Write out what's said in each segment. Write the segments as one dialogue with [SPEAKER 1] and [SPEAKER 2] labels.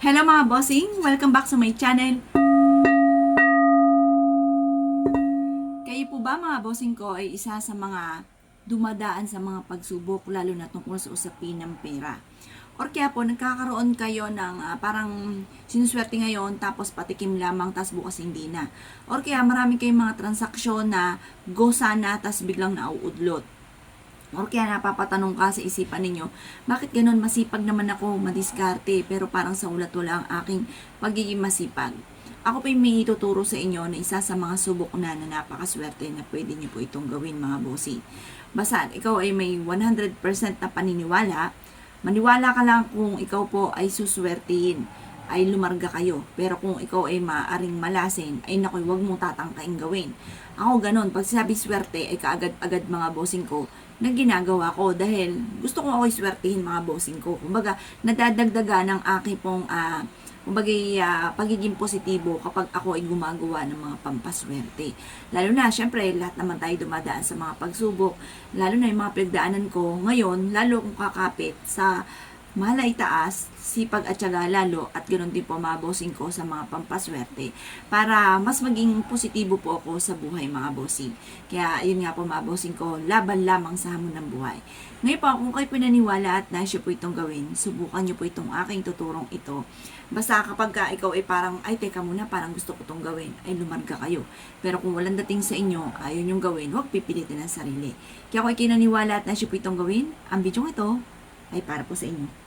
[SPEAKER 1] Hello mga bossing! Welcome back sa my channel. Kayo po ba mga bossing ko ay isa sa mga dumadaan sa mga pagsubok lalo na tungkol sa usapin ng pera? Or kaya po nagkakaroon kayo ng ah, parang sinuswerte ngayon tapos patikim lamang tapos bukas hindi na. Or kaya marami kayong mga transaksyon na go sana tapos biglang nauudlot. Or kaya napapatanong ka sa isipan ninyo, bakit ganun masipag naman ako madiskarte pero parang sa ulat wala ang aking pagiging masipag. Ako pa may ituturo sa inyo na isa sa mga subok na na napakaswerte na pwede niyo po itong gawin mga bossy. Basta ikaw ay may 100% na paniniwala, maniwala ka lang kung ikaw po ay suswertihin ay lumarga kayo. Pero kung ikaw ay maaring malasin, ay nakoy, wag mong tatangkain gawin. Ako ganon, pag sabi swerte, ay kaagad-agad mga bossing ko, na ginagawa ko dahil gusto ko ako'y swertihin mga bossing ko. Kumbaga, nadadagdaga ng aking pong, ah, kumbaga, ah, pagiging positibo kapag ako ay gumagawa ng mga pampaswerte. Lalo na, syempre, lahat naman tayo dumadaan sa mga pagsubok. Lalo na yung mga pinagdaanan ko ngayon, lalo kung kakapit sa malay taas, sipag at syaga lalo at ganoon din po mga ko sa mga pampaswerte para mas maging positibo po ako sa buhay mga bossing. Kaya yun nga po mga ko, laban lamang sa hamon ng buhay. Ngayon po, kung kayo pinaniwala at nais po itong gawin, subukan nyo po itong aking tuturong ito. Basta kapag ka ikaw ay parang, ay teka muna, parang gusto ko itong gawin, ay lumarga kayo. Pero kung walang dating sa inyo, ayaw nyong gawin, huwag pipilitin ang sarili. Kaya kung kayo kinaniwala at nais po itong gawin, ang video ito ay para po sa inyo.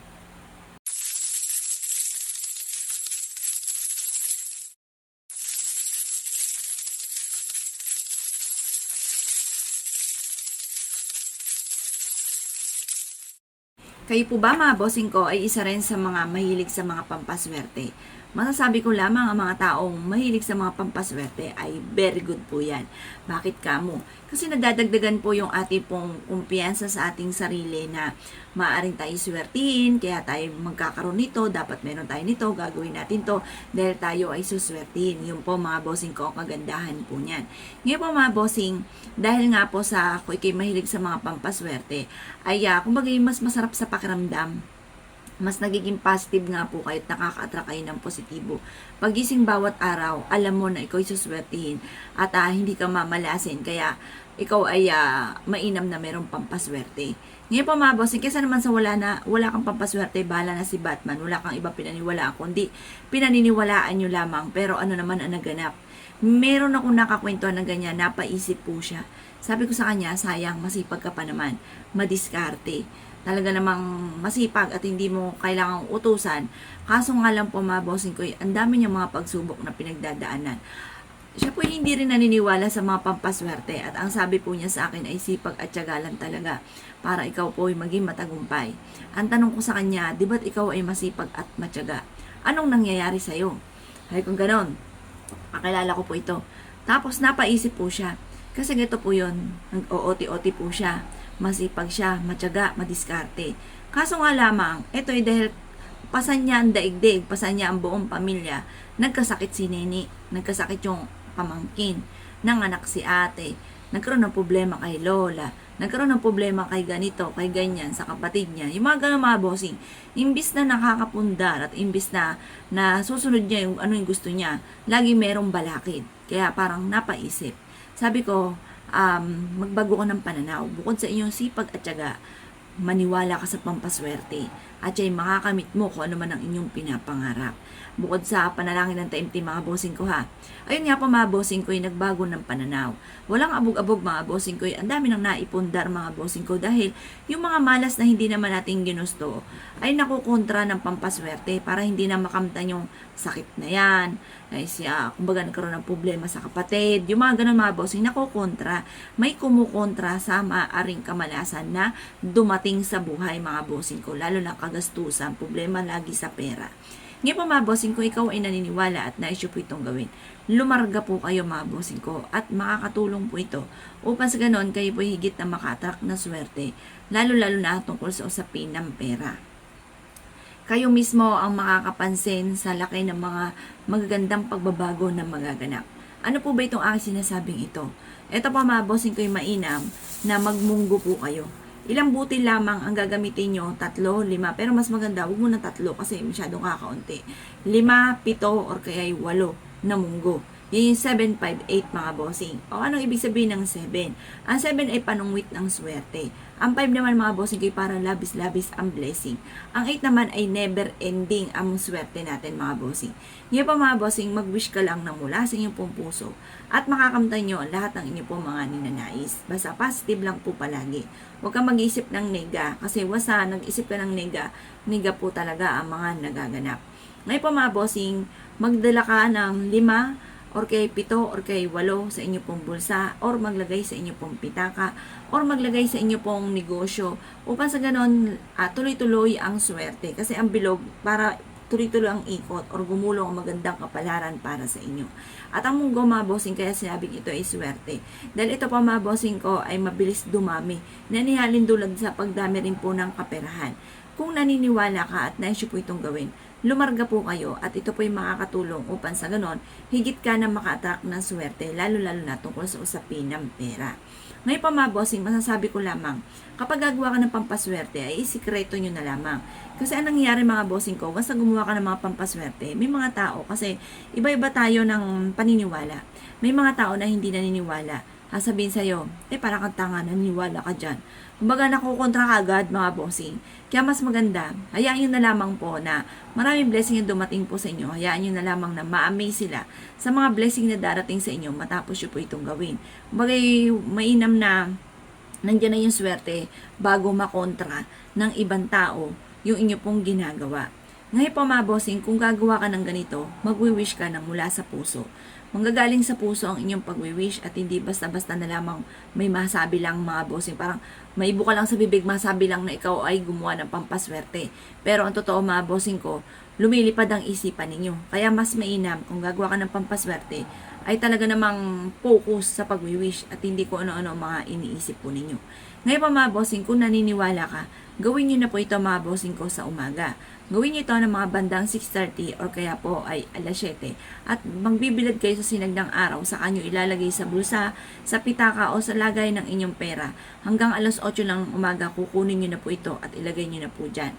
[SPEAKER 1] Kayo po ba mga bossing ko ay isa rin sa mga mahilig sa mga pampaswerte? Masasabi ko lamang ang mga taong mahilig sa mga pampaswerte ay very good po yan. Bakit kamo? Kasi nadadagdagan po yung ating pong kumpiyansa sa ating sarili na maaaring tayo swertihin, kaya tayo magkakaroon nito, dapat meron tayo nito, gagawin natin to, dahil tayo ay suswertihin. Yun po mga bossing ko, kagandahan po niyan. Ngayon po mga bossing, dahil nga po sa ako ikay mahilig sa mga pampaswerte, ay uh, kumbaga mas masarap sa pakiramdam, mas nagiging positive nga po kayo at nakaka-attract kayo ng positibo. Pagising bawat araw, alam mo na ikaw ay suswertihin at uh, hindi ka mamalasin. Kaya ikaw ay uh, mainam na merong pampaswerte. Ngayon po mga bossing, kesa naman sa wala na, wala kang pampaswerte, bahala na si Batman, wala kang iba pinaniwalaan, kundi pinaniniwalaan nyo lamang. Pero ano naman ang naganap? Meron akong nakakwentuhan ng ganyan, napaisip po siya. Sabi ko sa kanya, sayang, masipag ka pa naman, madiskarte talaga namang masipag at hindi mo kailangang utusan. Kaso nga lang po mga bossing ko, ang dami niya mga pagsubok na pinagdadaanan. Siya po hindi rin naniniwala sa mga pampaswerte at ang sabi po niya sa akin ay sipag at tsagalan talaga para ikaw po ay maging matagumpay. Ang tanong ko sa kanya, di ba't ikaw ay masipag at matyaga? Anong nangyayari sa'yo? Ay kung ganon, pakilala ko po ito. Tapos napaisip po siya, kasi ganito po yun, nag-OOT-OT po siya masipag siya, matyaga, madiskarte. Kaso nga lamang, ito ay dahil pasan niya ang daigdig, pasan niya ang buong pamilya, nagkasakit si Neni, nagkasakit yung pamangkin, ng anak si ate, nagkaroon ng problema kay Lola, nagkaroon ng problema kay ganito, kay ganyan, sa kapatid niya. Yung mga ganun mga bossing, imbis na nakakapundar at imbis na, na susunod niya yung ano yung gusto niya, lagi merong balakid. Kaya parang napaisip. Sabi ko, um, magbago ka ng pananaw. Bukod sa iyong sipag at tiyaga, maniwala ka sa pampaswerte at siya'y makakamit mo kung ano man ang inyong pinapangarap. Bukod sa panalangin ng taimtim mga bossing ko ha. Ayun nga po mga bossing ko ay nagbago ng pananaw. Walang abog-abog mga bossing ko. Ang dami nang naipundar mga bossing ko dahil yung mga malas na hindi naman natin ginusto ay nakukontra ng pampaswerte para hindi na makamtan yung sakit na yan. Ay siya, kumbaga nagkaroon ng problema sa kapatid. Yung mga ganun mga bossing, nakukontra. May kumukontra sa maaring kamalasan na dumating sa buhay mga bossing ko. Lalo na kagastusan, problema lagi sa pera. Ngayon po mga bossing ko, ikaw ay naniniwala at naisyo po itong gawin. Lumarga po kayo mga bossing ko at makakatulong po ito upang sa ganon kayo po higit na makatrak na swerte, lalo-lalo na tungkol sa usapin ng pera. Kayo mismo ang makakapansin sa laki ng mga magagandang pagbabago na magaganap. Ano po ba itong aking sinasabing ito? Ito po mga bossing ko yung mainam na magmunggo po kayo Ilang butil lamang ang gagamitin nyo? Tatlo, lima. Pero mas maganda, huwag mo na tatlo kasi masyadong kakaunti. Lima, pito, or kaya ay walo na munggo. Yun yung 7, 5, 8 mga bossing. O anong ibig sabihin ng 7? Ang 7 ay panungwit ng swerte. Ang 5 naman mga bossing kay parang labis-labis ang blessing. Ang 8 naman ay never ending ang swerte natin mga bossing. Ngayon pa mga bossing, mag-wish ka lang ng mula sa inyong pong puso at makakamtan nyo lahat ng inyong pong mga ninanais. Basta positive lang po palagi. Huwag kang mag-isip ng nega kasi wasa nag-isip ka ng nega, nega po talaga ang mga nagaganap. Ngayon pa mga bossing, magdala ka ng lima or kay pito or kay walo sa inyo pong bulsa or maglagay sa inyo pong pitaka or maglagay sa inyo pong negosyo upang sa ganon ah, tuloy-tuloy ang swerte kasi ang bilog para tuloy-tuloy ang ikot or gumulong ang magandang kapalaran para sa inyo. At ang munggo mga bossing kaya sinabing ito ay swerte. Dahil ito pa mga bossing ko ay mabilis dumami. Nanihalin dulad sa pagdami rin po ng kaperahan. Kung naniniwala ka at naisyo po itong gawin, lumarga po kayo at ito po ay makakatulong upang sa ganon, higit ka na maka-attract ng swerte, lalo-lalo na tungkol sa usapin ng pera. Ngayon pa mga bossing, masasabi ko lamang, kapag gagawa ka ng pampaswerte, ay isikreto nyo na lamang. Kasi anong nangyayari mga bossing ko, basta gumawa ka ng mga pampaswerte, may mga tao, kasi iba-iba tayo ng paniniwala. May mga tao na hindi naniniwala. Sasabihin sa'yo, eh parang kang tanga, naniniwala ka dyan. Kumbaga nakukontra ka agad mga bossing. Kaya mas maganda, hayaan nyo na lamang po na maraming blessing yung dumating po sa inyo. Hayaan nyo na lamang na ma-amaze sila sa mga blessing na darating sa inyo matapos nyo po itong gawin. Kumbaga mainam na nandyan na yung swerte bago makontra ng ibang tao yung inyo pong ginagawa. Ngayon po mga bossing, kung gagawa ka ng ganito, magwi-wish ka ng mula sa puso. Manggagaling sa puso ang inyong pagwi-wish at hindi basta-basta na lamang may masabi lang mga bossing. Parang may ibo ka lang sa bibig, masabi lang na ikaw ay gumawa ng pampaswerte. Pero ang totoo mga bossing ko, lumilipad ang isipan ninyo. Kaya mas mainam kung gagawa ka ng pampaswerte, ay talaga namang focus sa pagwi-wish at hindi ko ano-ano mga iniisip po ninyo. Ngayon pa mga bossing, kung naniniwala ka, gawin nyo na po ito mga bossing ko sa umaga. Gawin nyo ito ng mga bandang 6.30 or kaya po ay alas 7 at magbibilad kayo sa sinagdang araw sa kanyo ilalagay sa bulsa, sa pitaka o sa lagay ng inyong pera. Hanggang alas 8 ng umaga kukunin nyo na po ito at ilagay nyo na po dyan.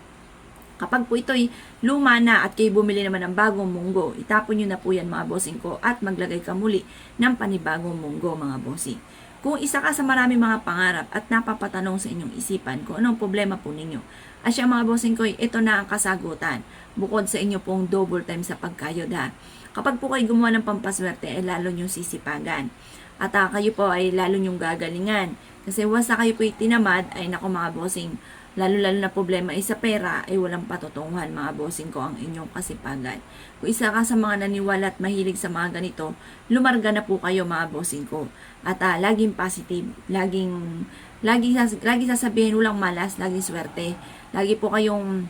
[SPEAKER 1] Kapag po ito'y luma na at kayo bumili naman ng bagong munggo, itapon nyo na po yan mga bossing ko at maglagay ka muli ng panibagong munggo mga bossing. Kung isa ka sa maraming mga pangarap at napapatanong sa inyong isipan kung anong problema po ninyo, asya mga bossing ko, ito na ang kasagutan bukod sa inyo pong double time sa pagkayod ha. Kapag po kayo gumawa ng pampaswerte, ay lalo nyong sisipagan. At ah, kayo po ay lalo nyong gagalingan. Kasi wasa kayo po tinamad, ay nako mga bossing, lalo-lalo na problema ay sa pera ay walang patutunguhan mga bossing ko ang inyong kasipagan. Kung isa ka sa mga naniwala at mahilig sa mga ganito, lumarga na po kayo mga bossing ko. At ah, laging positive, laging sas- lagi sasabihin walang malas, laging swerte. Lagi po kayong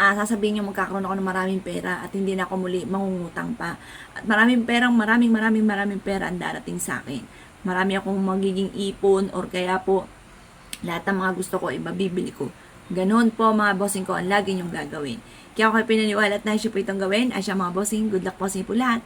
[SPEAKER 1] ah, sasabihin nyo magkakaroon ako ng maraming pera at hindi na ako muli mangungutang pa. At maraming perang, maraming maraming maraming pera ang darating sa akin. Marami akong magiging ipon or kaya po lahat ng mga gusto ko, ibabibili ko. Ganon po mga bossing ko ang lagi nyong gagawin. Kaya ako pinaniwala at naisip po itong gawin. Asya mga bossing, good luck po sa inyo po lahat.